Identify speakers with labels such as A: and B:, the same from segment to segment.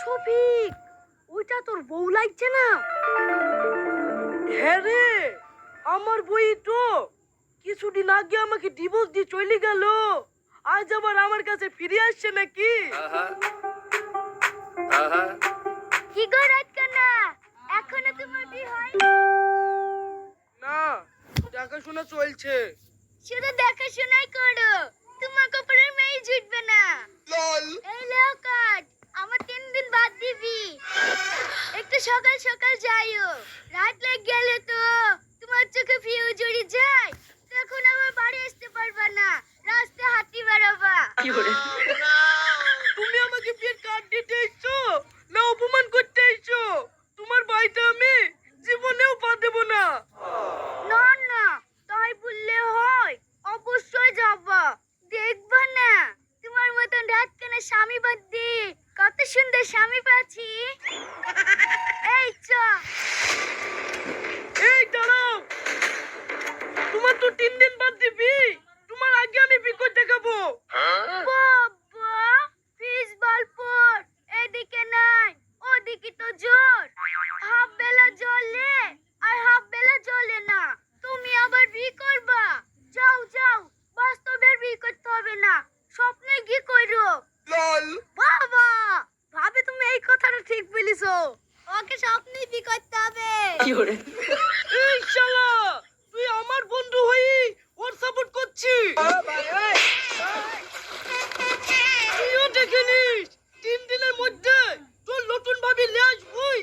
A: শফিক ওইটা তোর বউ লাগছে না? হ্যাঁ রে আমার বই তো। কিছুদিন আগে আমাকে ডিভোর্স দিয়ে চলে গেল। আজ আবার আমার কাছে ফিরে আসছে নাকি?
B: আহা। আহা।
C: কি গো রাতকানা এখনও তোমার বিয়ে হয়
A: না দেখাশোনা চলছে।
C: শুধু দেখাশোনাই করো তোমার কপালের মেয়ে জুটবে না। এই লেও কাজ আমার তিন দিন বাদ দিবি একটু সকাল সকাল যাইও। রাত লেগে গেলে তো তোমার চোখে ফিউজ উড়ে যায়। তখন আবার বাড়ি আসতে পারবা না। রাস্তায় হাঁটি বেরোবা।
A: তুমি আমাকে বিয়ের কার্ড দিতে এসছো? না অপমান করতে এসছো? তোমার ভাইটা আমি জীবনেও পা দেবো না।
C: না না তাই বললে হয়। অবশ্যই যাবা। দেখবা না। তোমার মতন রাত কেন স্বামী বাদ দি কত সুন্দর স্বামী পাচ্ছি। এই, চ।
A: এই, দাঁড়াও। তোমার তো তিন দিন বাদ দিবি। তোমার আগে আমি বিকট দেখাবো
C: বাবা ফিস বালপুর এদিকে নাই ওদিকে তো জোর হাফ বেলা জ্বলে আর হাফ বেলা জ্বলে না তুমি আবার বি করবা যাও যাও বাস্তবের বি করতে হবে না স্বপ্নে কি করো বাবা ভাবে তুমি এই কথাটা ঠিক বলিছো। ওকে স্বপ্নে বি করতে হবে।
A: কি এই শালা তুই আমার বন্ধু হই ওর সাপোর্ট করছিস। তুইও দেখে নিস তিন দিনের মধ্যে তোর নতুন ভাবি আসবই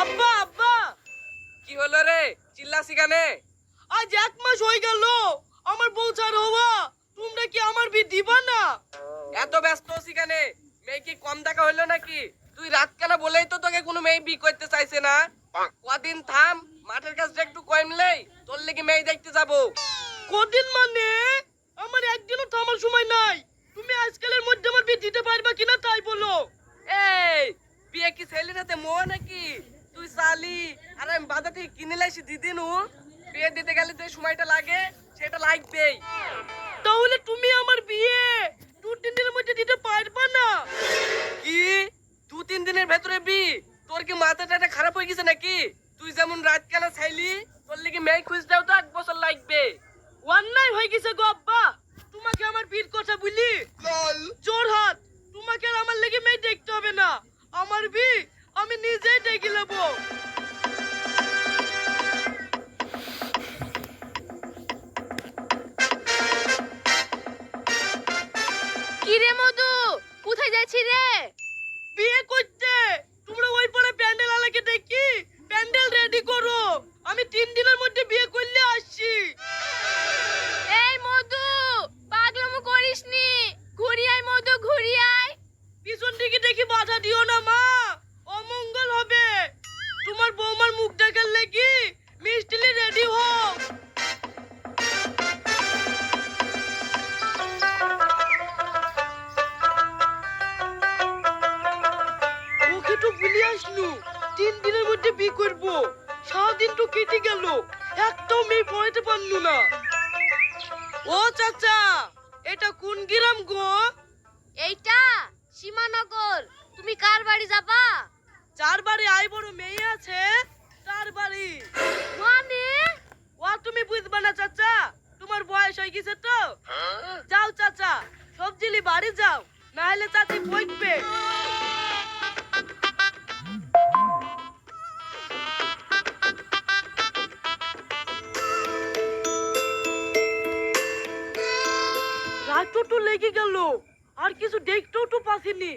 A: আব্বা আব্বা।
B: কি হলো রে? চিল্লাসি গানে
A: আজ এক মাস হয়ে গেল আমার বউ ছাড় হওয়া। কি আমার বিয়ে দিবা না
B: এত ব্যস্ত আছি গানে মেয়ে কি কম দেখা হলো নাকি? তুই রাত কেন বলেই তো তোকে কোনো মেয়ে বি করতে চাইছে না। কদিন থাম মাঠের কাছটা একটু কমলেই তোর লেগে মেয়ে দেখতে যাব।
A: কদিন মানে? আমার একদিনও থামার সময় নাই। তুমি আজকালের মধ্যে আমার বিয়ে দিতে পারবা কিনা তাই বলো।
B: এই বিয়ে কি ছেলের হাতে মোহ নাকি? তুই সালি আর আমি বাজার থেকে কিনে লাইছি দিদিনু বিয়ে দিতে গেলে যে সময়টা লাগে সেটা লাগবেই
A: তাহলে তুমি আমার বিয়ে দু তিন দিনের মধ্যে দিতে পারবা না
B: কি দু তিন দিনের ভেতরে বি তোর কি মাথাটা খারাপ হয়ে গেছে নাকি? তুই যেমন রাত কেন চাইলি তোর লেগে মেয়ে খুঁজতেও তো এক বছর লাগবে।
A: অন্যায় হয়ে গেছে গো আব্বা। তোমাকে আমার বিয়ের কথা বলি। জোর হাত। তোমাকে আর আমার লেগে মেয়ে দেখতে হবে না। আমার বি আমি নিজেই দেখে নেব।
C: কি রে মধু কোথায় যাচ্ছি রে?
A: বিয়ে করতে। তোমরা ওই পরে প্যান্ডেল দেখি প্যান্ডেল রেডি করো। আমি তিন দিনের মধ্যে বিয়ে করলে আসছি।
C: এই মধু পাগলামো করিসনি। নি ঘুরিয়াই মধু ঘুরিয়াই। আয়
A: পিছন দিকে দেখি বাধা দিও না মা। অমঙ্গল হবে। তোমার বৌমার মুখ দেখার লেগে মিষ্টিলি রেডি হোক করব? সারাদিন তো কেটে গেল। একটাও মেয়ে পড়াতে পারলু না। ও চাচা এটা কোন গ্রাম গো?
C: এইটা সীমানগর। তুমি কার বাড়ি যাবা?
A: চার বাড়ি আই বড় মেয়ে আছে চার বাড়ি।
C: মানে?
A: ও তুমি বুঝবা না চাচা তোমার বয়স হয়ে গেছে তো। যাও চাচা সবজিলি বাড়ি যাও না হলে চাচি বইকবে তো লেগে গেল। আর কিছু দেখতেও তো পাখিনি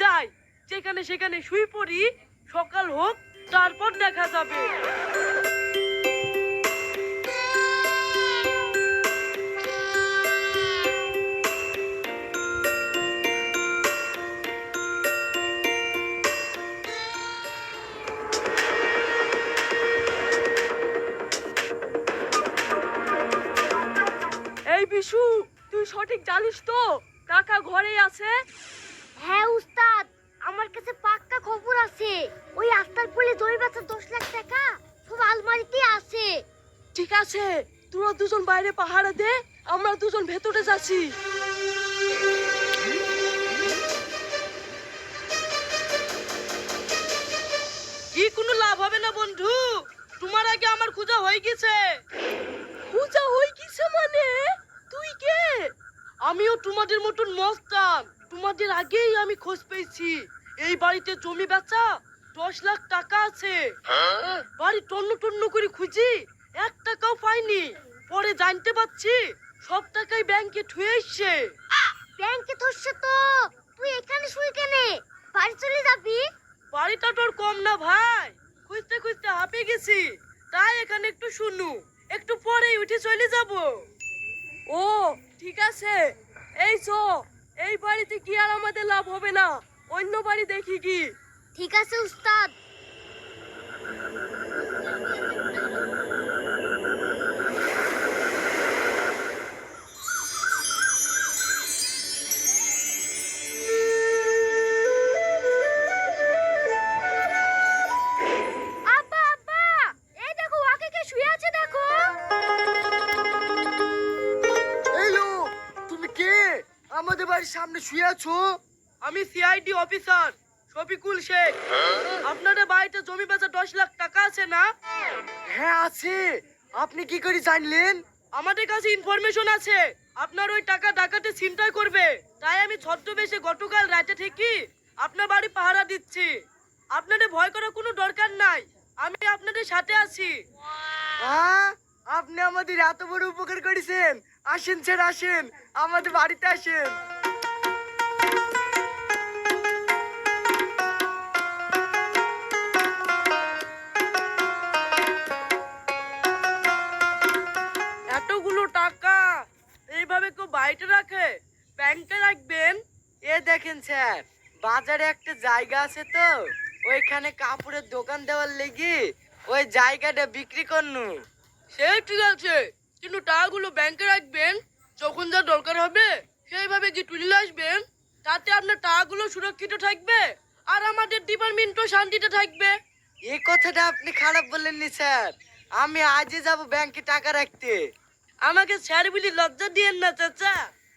A: যাই, যেখানে সেখানে শুই পড়ি, সকাল হোক, তারপর দেখা যাবে। তুই সঠিক জানিস তো। কাকা ঘরেই আছে?
C: হ্যাঁ উস্তাদ। আমার কাছে পাক্কা খবর আছে। ওই আস্তার পুলে দই বেচা দশ লাখ টাকা সব আলমারিতে আছে।
A: ঠিক আছে তোরা দুজন বাইরে পাহারা দে আমরা দুজন ভেতরে যাচ্ছি। কি কোনো লাভ হবে না বন্ধু? তোমার আগে আমার খুঁজা হয়ে গেছে। খুঁজা হয়ে গেছে মানে? কে? আমিও তোমাদের মতন মস্তান। তোমাদের আগেই আমি খোঁজ পেয়েছি। এই বাড়িতে জমি বেচা দশ লাখ টাকা আছে। বাড়ি টন্ন টন্ন করে খুঁজি এক টাকাও পাইনি। পরে জানতে পারছি সব টাকাই ব্যাংকে ঠুয়ে এসছে।
C: ব্যাংকে ধরছে তো। তুই এখানে শুই কেনে? বাড়ি চলে যাবি?
A: বাড়িটা তোর কম না ভাই। খুঁজতে খুঁজতে হাঁপে গেছি। তাই এখানে একটু শুনু। একটু পরেই উঠে চলে যাব। ও, ঠিক আছে। এই চো এই বাড়িতে কি আর আমাদের লাভ হবে না? অন্য বাড়ি দেখি কি।
C: ঠিক আছে, উস্তাদ। শুয়ে আছো?
A: আমি সিআইডি অফিসার শফিকুল শেখ। আপনাদের বাড়িতে জমি বেচা দশ লাখ টাকা আছে না? হ্যাঁ আছে। আপনি কি করে জানলেন? আমাদের কাছে ইনফরমেশন আছে। আপনার ওই টাকা ডাকাতে ছিনতাই করবে। তাই আমি ছদ্মবেশে গতকাল রাতে থেকে আপনার বাড়ি পাহারা দিচ্ছি। আপনাদের ভয় করার কোনো দরকার নাই। আমি আপনাদের সাথে আছি। আপনি আমাদের এত বড় উপকার করেছেন। আসেন স্যার আসেন। আমাদের বাড়িতে আসেন। এইভাবে কেউ বাড়িতে রাখে? ব্যাংকে রাখবেন? এ দেখেন স্যার, বাজারে একটা জায়গা আছে তো, ওইখানে কাপড়ের দোকান দেওয়ার লেগে ওই জায়গাটা বিক্রি করনু। সে ঠিক আছে, কিন্তু টাকাগুলো ব্যাংকে রাখবেন, যখন যা দরকার হবে, সেইভাবে কি তুলে আসবেন, তাতে আপনার টাকাগুলো সুরক্ষিত থাকবে আর আমাদের ডিপার্টমেন্টও শান্তিতে থাকবে। এই কথাটা আপনি খারাপ বললেননি স্যার, আমি আজই যাব ব্যাংকে টাকা রাখতে। আমাকে স্যার বলি লজ্জা দিয়েন না চাচা।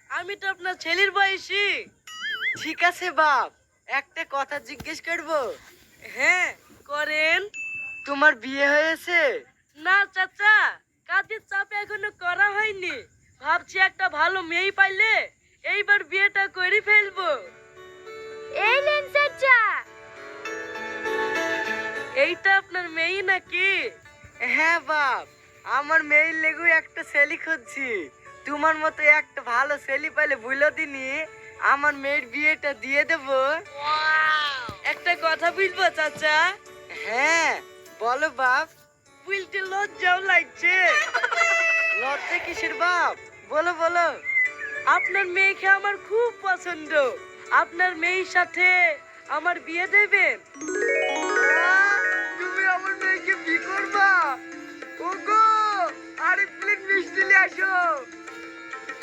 A: আমি তো আপনার ছেলের বয়সী। ঠিক আছে বাপ। একটা কথা জিজ্ঞেস করব? হ্যাঁ করেন। তোমার বিয়ে হয়েছে? না চাচা। কাজের চাপে এখনও করা হয়নি। ভাবছি একটা ভালো মেয়ে পাইলে এইবার বিয়েটা করে ফেলব।
C: এই নেন চাচা।
A: এইটা আপনার মেয়ে নাকি? হ্যাঁ বাপ। আমার মেয়ের লেগু একটা সেলি খুঁজছি। তোমার মতো একটা ভালো সেলি পাইলে ভুলো দিনি আমার মেয়ের বিয়েটা দিয়ে দেব। একটা কথা বলব চাচা? হ্যাঁ বলো বাপ। বলতে লজ্জাও লাগছে। লজ্জা কিসের বাপ? বলো বলো। আপনার মেয়েকে আমার খুব পছন্দ। আপনার মেয়ের সাথে আমার বিয়ে দেবেন? তুমি আমার মেয়েকে বিয়ে করবা? ওগো! আরেক প্লেট মিষ্টি নিয়ে আসো।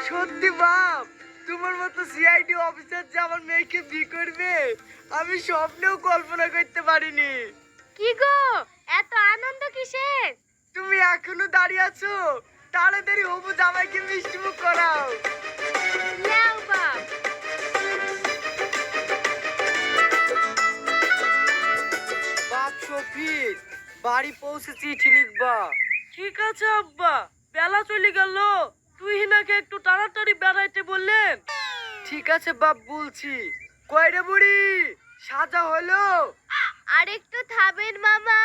A: সত্যি বাপ তোমার মতো সিআইডি অফিসার যে আমার মেয়েকে বিয়ে করবে আমি স্বপ্নেও কল্পনা করতে পারিনি।
C: কি গো এত আনন্দ কিসের?
A: তুমি এখনও দাঁড়িয়ে আছো তাড়াতাড়ি হবু জামাইকে মিষ্টি মুখ করাও।
C: নাও বাপ।
A: বাড়ি পৌঁছে চিঠি লিখবা ঠিক আছে, আব্বা। বেলা চলে গেল। তুই হিনাকে একটু তাড়াতাড়ি বেড়াইতে বললেন? ঠিক আছে, বাপ, বলছি। কয়রে বুড়ি? সাজা হলো?
C: আরেকটু থামেন, মামা।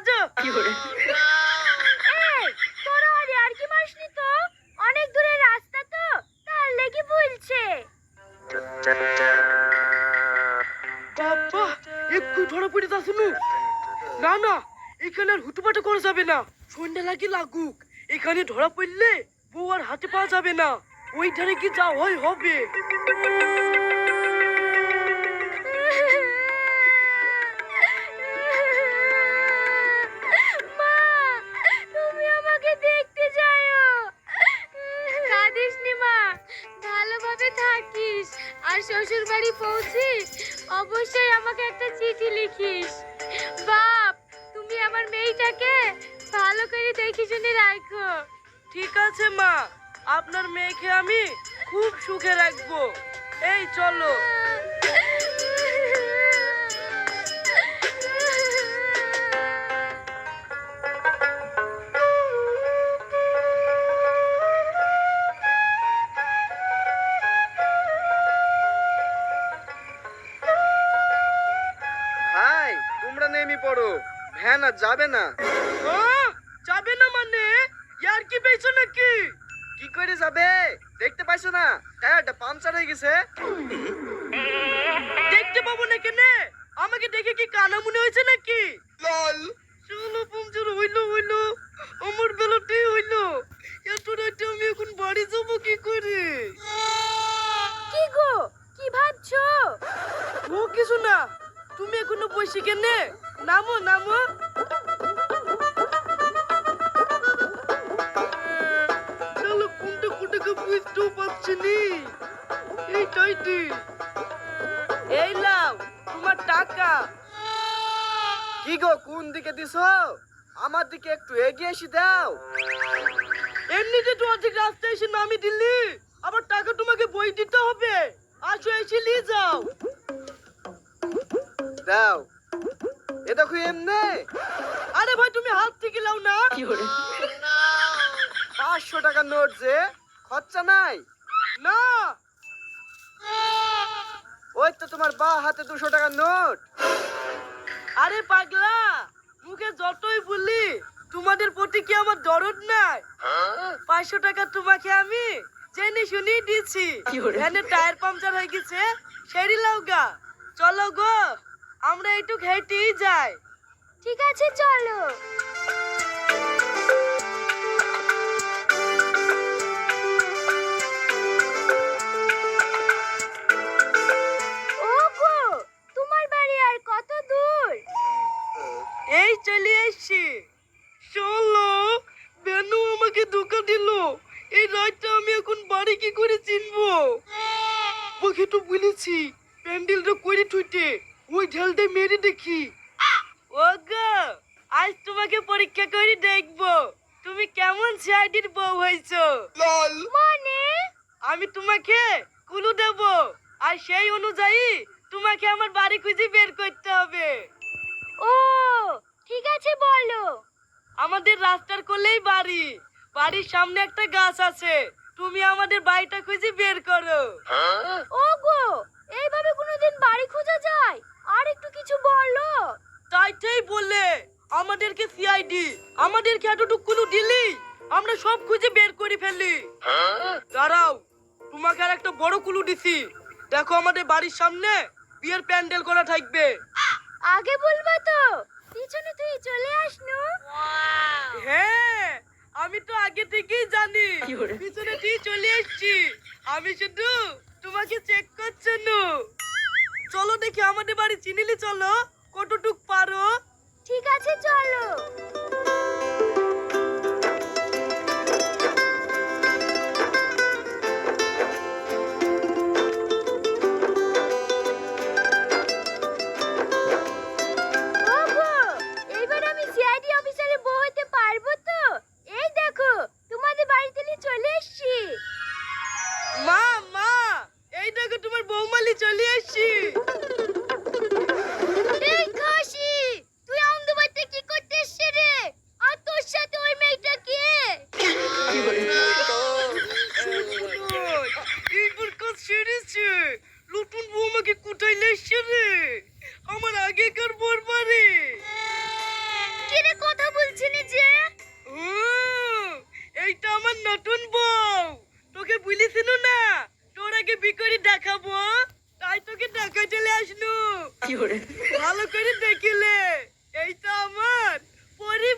A: সাজো সাজো
C: এই তোরা আর আর কি মাসনি তো? অনেক দূরের রাস্তা তো তার লেগে
A: বাবা একটু ধরা পড়ে তা শুনু না না এখানে আর হুটুপাটা করা যাবে না। সন্ধ্যা লাগি লাগুক। এখানে ধরা পড়লে বউ আর হাতে পাওয়া যাবে না। ওই ধারে কি যা হয় হবে।
C: শ্বশুর বাড়ি পৌঁছি? অবশ্যই আমাকে একটা চিঠি লিখিস। বাপ তুমি আমার মেয়েটাকে ভালো করে দেখে শুনে রাখো।
A: ঠিক আছে মা। আপনার মেয়েকে আমি খুব সুখে রাখব। এই চলো।
D: আর যাবে না।
A: যাবে না মানে? ইয়ার কি পেয়েছ নাকি?
D: কি করে যাবে? দেখতে পাইছো না টায়ারটা পাংচার হয়ে গেছে।
A: দেখতে পাবো না কেনে? আমাকে দেখে কি কানা মনে হয়েছে নাকি?
D: লল।
A: চলো পাংচার হইল হইল। আমার বেলাতেই হইল। এত রাতে আমি এখন বাড়ি যাব কি করে?
C: কি গো কি ভাবছ?
A: ও কিছু না। তুমি এখনও বসে কেনে? নামো নামো। বুঝতেও পারছি নি এইটাই দি। এই লাও তোমার টাকা।
D: কি গো কোন দিকে দিছো? আমার দিকে একটু এগিয়ে এসে দাও।
A: এমনিতে তো অর্ধেক রাস্তায় এসে নামি দিলি আবার টাকা তোমাকে বই দিতে হবে। আসো এসে নিয়ে যাও।
D: দাও। এ দেখো এমনে।
A: আরে ভাই তুমি হাত থেকে লাও না।
D: পাঁচশো টাকার নোট যে খরচা নাই?
A: না!
D: ওই তো তোমার বা হাতে দুশো টাকার নোট।
A: আরে পাগলা মুখে যতই বলি তোমাদের প্রতি কি আমার দরদ নাই? পাঁচশো টাকা তোমাকে আমি জেনে শুনি দিয়েছি। ভ্যানের টায়ার পাংচার হয়ে গেছে সেরি লাউগা চলো গো আমরা একটু হেঁটেই যাই।
C: ঠিক আছে চলো।
A: এসছি চলো বেনু আমাকে ধোকা দিল। এই রাতটা আমি এখন বাড়ি কি করে চিনবো? ওকে তো বলেছি প্যান্ডেলটা করে ঠুইতে ওই ঢেলটা মেরে দেখি। ও গো আজ তোমাকে পরীক্ষা করে দেখব। তুমি কেমন সিআইডির বউ হয়েছো?
C: মানে?
A: আমি তোমাকে কুলু দেব আর সেই অনুযায়ী তোমাকে আমার বাড়ি খুঁজে বের করতে হবে।
C: ও ঠিক আছে বলো।
A: আমাদের রাস্তার কোলেই বাড়ি। বাড়ির সামনে একটা গাছ আছে। তুমি আমাদের বাড়িটা খুঁজে বের করো।
C: ওগো এইভাবে কোনোদিন বাড়ি খোঁজা যায়? আর একটু কিছু বলো।
A: তাইটাই বললে আমাদেরকে সিআইডি আমাদেরকে এতটুকুলো দিলি আমরা সব খুঁজে বের করে ফেলি দাঁড়াও তোমাকে আর একটা বড় কুলু দিছি। দেখো আমাদের বাড়ির সামনে বিয়ের প্যান্ডেল করা থাকবে।
C: আগে বলবা তো পিছনে তুই চলে আসনু?
A: হ্যাঁ আমি তো আগে থেকেই জানি। পিছনে তুই চলে এসেছি। আমি শুধু তোমাকে চেক করছি নু। চলো দেখি আমাদের বাড়ি চিনিলি চলো কতটুক পারো?
C: ঠিক আছে চলো। তাই চলে আসনু ভালো করে দেখিলে এই তো আমার পরি